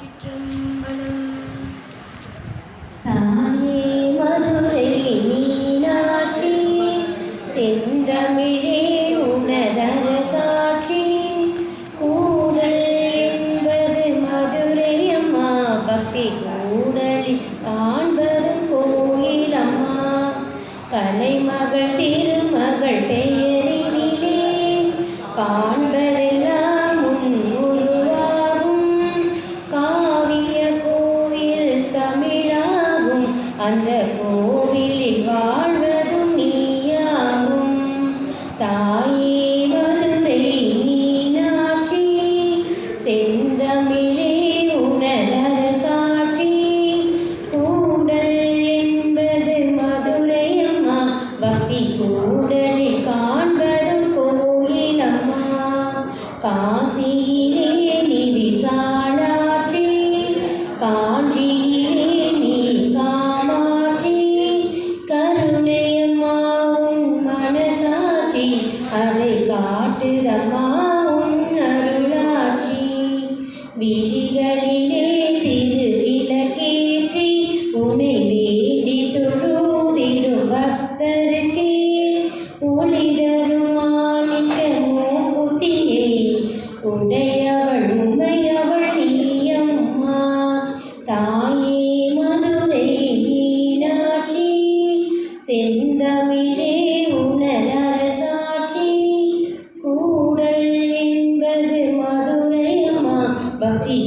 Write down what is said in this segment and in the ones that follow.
திருச்சிற்றம்பலம் தாயே மதுரை மீனாட்சி செந்தமிழே உனதரசாட்சி. கூடல் என்பது மதுரை பக்தி கூடலில் காண்பதும் கோயிலம்மா கலைமகள் அந்த கோவிலில் வாழ்வதும் நீயாகும். தாயே மதுரை மீனாட்சி செந்தமிழே திருவிளக்கேற்றி உன்னை வேண்டி தொழுதிடும் பக்தருக்கே ஒளி தரும் மாணிக்க மூக்குத்தியை உடையவள் உமையவள் நீயம்மா தாயே மதுரை மீனாட்சி செந்தமிழே உனதரசாட்சி கூடல் என்பது மதுரை அம்மா பக்தி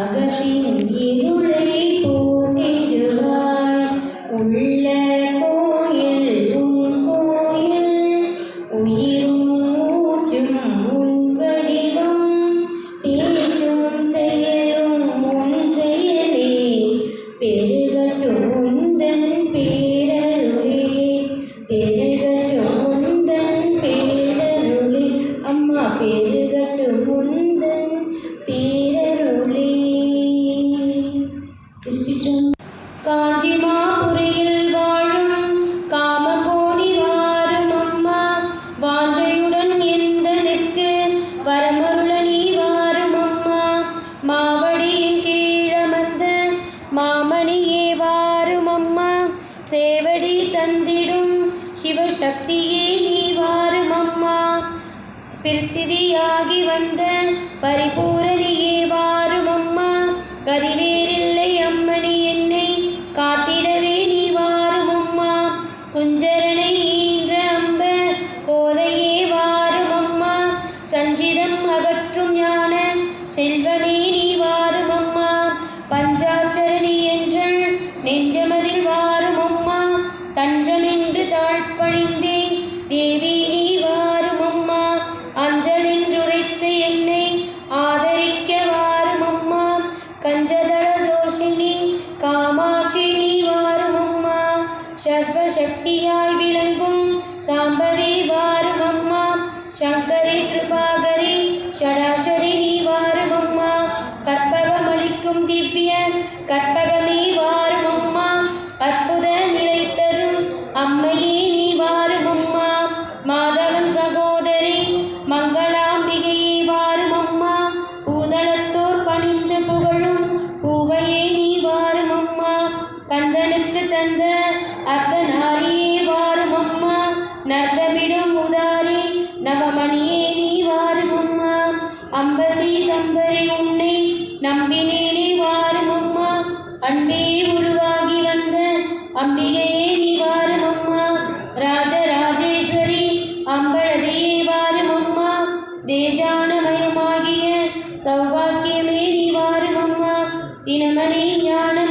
அகத்தின் இருளை போக்கிடுவாய் உள்ள கோயில் உன் கோயில் உயிரும் மூச்சும் உன் வடிவம். பேச்சும் செயலும் உன் செயலே. பெருகட்டும் உந்தன் பேரருளே. பெருகட்டும் உந்தன் பேரருளே. அம்மா பெருகட்டும் மாமணியே வாரும் அம்மா. சேவடி தந்திடும் சிவசக்தியே நீ வாரும் அம்மா. பிருத்திவியாகி வந்த பரிபூரணியே தந்த அர்த்தனாரியே வாரும் அம்மா நர்த்தமிடும் உதாரி நவமணியே நீ வாரும் அம்மா அம்பசி தம்பரி உன்னை நம்பினேனே வாரும் அம்மா அன்பே உருவாகி வந்த அம்பிகையே நீ வாரும் அம்மா ராஜராஜேஸ்வரி அம்பழதே வாரும் அம்மா தேஜானமயமாகிய சௌபாக்கியமே நீ வாரும் அம்மா தினமணி ஞானம்